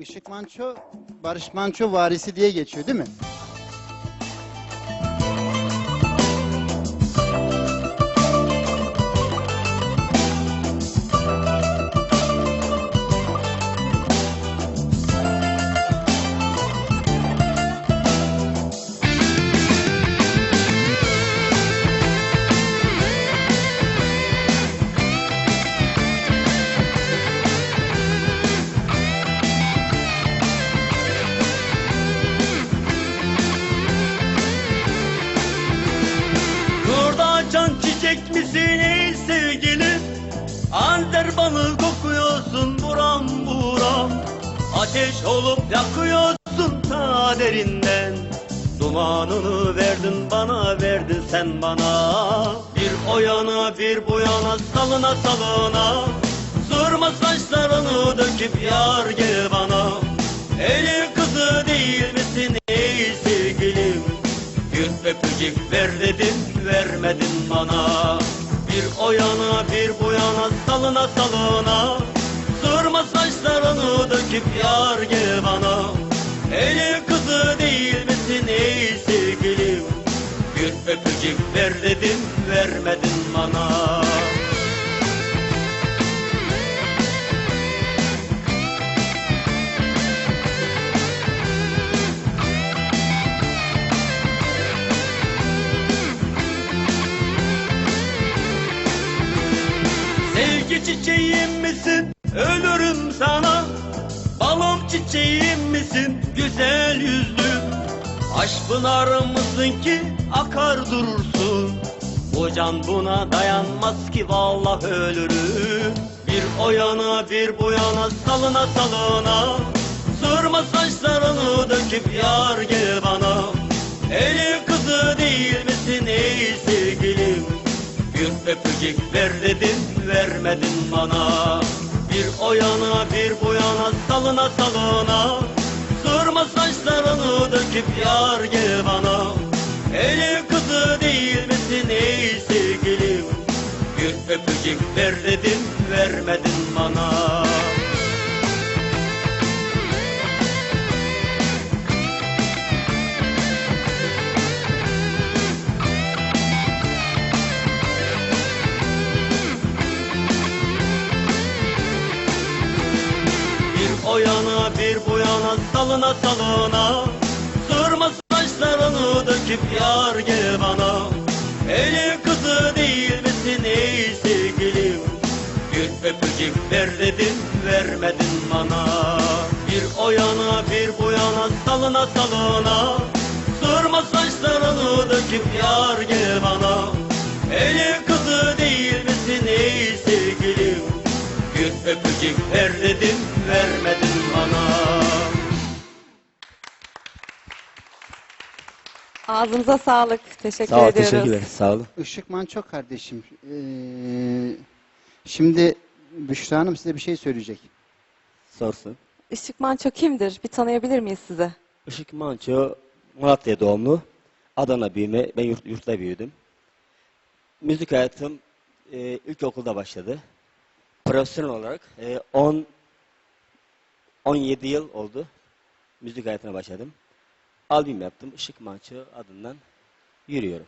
Işık Manço, Barış Manço varisi diye geçiyor değil mi? Anzer balı kokuyorsun buram buram. Ateş olup yakıyorsun ta derinden. Dumanını verdin bana verdin sen bana. Bir o yana bir bu yana salına salına. Sırma saçlarını döküp yar gel bana Elin kızı değil misin ey sevgilim? Bir öpücük ver dedim vermedin bana. Bir o yana bir salına salına Sırma saçlarını döküp yar gel bana. Elin Çiçeğim misin? Ölürüm sana. Balım çiçeğim misin? Güzel yüzlüm. Aşk mısın ki akar durursun? Bu buna dayanmaz ki vallahi ölürüm. Bir o yana bir bu yana salına salına. Sırma saçlarını döküp yar gel bana. Elin kızı değil misin ey sevgilim? Bir öpücük ver dedim vermedin bana. Bir o yana bir bu yana salına salına Sırma saçlarını döküp yar gel bana. Elin kızı değil misin ey sevgilim? Bir öpücük ver dedim salına salına Sırma saçlarını döküp yar gel bana. Elin kızı değil misin ey sevgilim? Bir öpücük ver dedim vermedin bana. Bir o yana bir bu yana salına salına Sırma saçlarını döküp yar gel bana. Elin kızı değil misin ey sevgilim? Bir öpücük ver dedim vermedin Ağzınıza sağlık. Teşekkür Sağ ol ediyoruz. teşekkürler sağ olun. Işık Manço kardeşim. ee, şimdi Büşra Hanım size bir şey söyleyecek. Sorsun. Işık Manço kimdir? Bir tanıyabilir miyiz size? Işık Manço Malatya doğumlu. Adana büyüme. Ben yurt, yurtta büyüdüm. Müzik hayatım e, ilkokulda başladı. Profesyonel olarak e, 10 17 yıl oldu. Müzik hayatına başladım. Albüm yaptım. Işık Manço adından yürüyorum.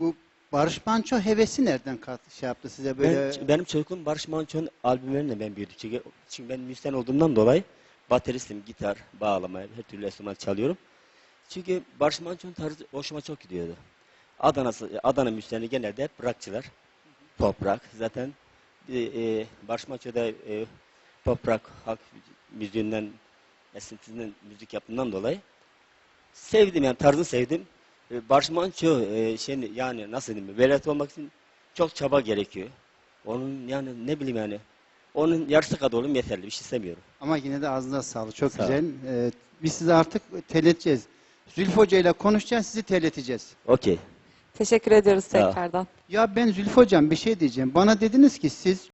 Bu Barış Manço hevesi nereden kat, şey yaptı size böyle? Ben, benim çocukluğum Barış Manço'nun albümleriyle ben büyüdüm. Çünkü, çünkü ben müzisyen olduğumdan dolayı bateristim, gitar, bağlama, her türlü enstrüman çalıyorum. Çünkü Barış Manço'nun tarzı hoşuma çok gidiyordu. Adana, Adana müzisyeni genelde hep rockçılar. Pop rock. Zaten e, e, Barış Manço'da e, pop rock, halk müziğinden, esintisinden müzik yaptığından dolayı sevdim yani tarzını sevdim. E, Barış Manço e, şey, yani nasıl diyeyim velayet olmak için çok çaba gerekiyor. Onun yani ne bileyim yani onun yarısı kadar olayım yeterli bir şey istemiyorum. Ama yine de ağzınıza sağlık. Çok Sağ güzel. Ee, biz sizi artık terleteceğiz. Zülfü Hoca ile konuşacağız, sizi terleteceğiz. Okey. Teşekkür ediyoruz Sağ ol. tekrardan. Ya ben Zülfü Hocam bir şey diyeceğim. Bana dediniz ki siz